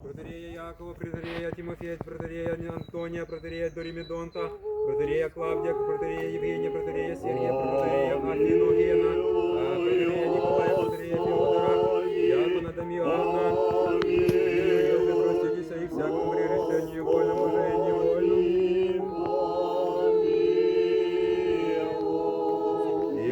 Протерея Якова, протерея Тимофея, протерея Антония, протерея Доримедонта, протерея Клавдия, протерея Евгения, протерея Сергия, протерея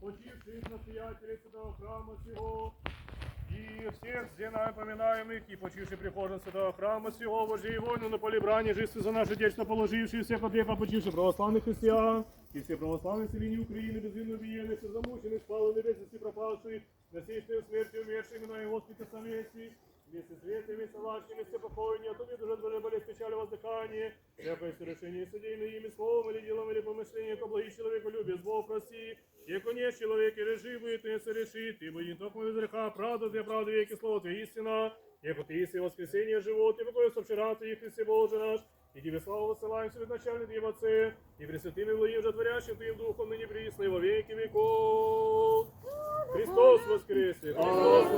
учивших настоятелей Святого Храма Сього і всіх здесь і почивши почивших прихожан Святого Храма сего, Божьей войну на поле брани, жистве за наше дечно положивши, всех от века почивших православных христиан, и все православные селения Украины, безвинно убиенных, все замученных, спаленных, без вести пропавших, насильственной смерти умерших, на его святосовестии, вместе с ветвями, салашными, все покойнее, а то дуже болели печали воздихання всякое решение судейное ну, ими словом или делом или помышлением, ко благи человеку любви, зло прости, яко не человек, и режи бы, ты не сорешит, ибо не только правда для правды веки, слово твое истина, яко ты есть и воскресение живот, и покой со вчера ты, Боже наш, и тебе славу высылаем себе начальник Твоим Отце, и пресвятым и благим жатворящим Твоим Духом, ныне присно, во веки веков. Христос воскресе! Христос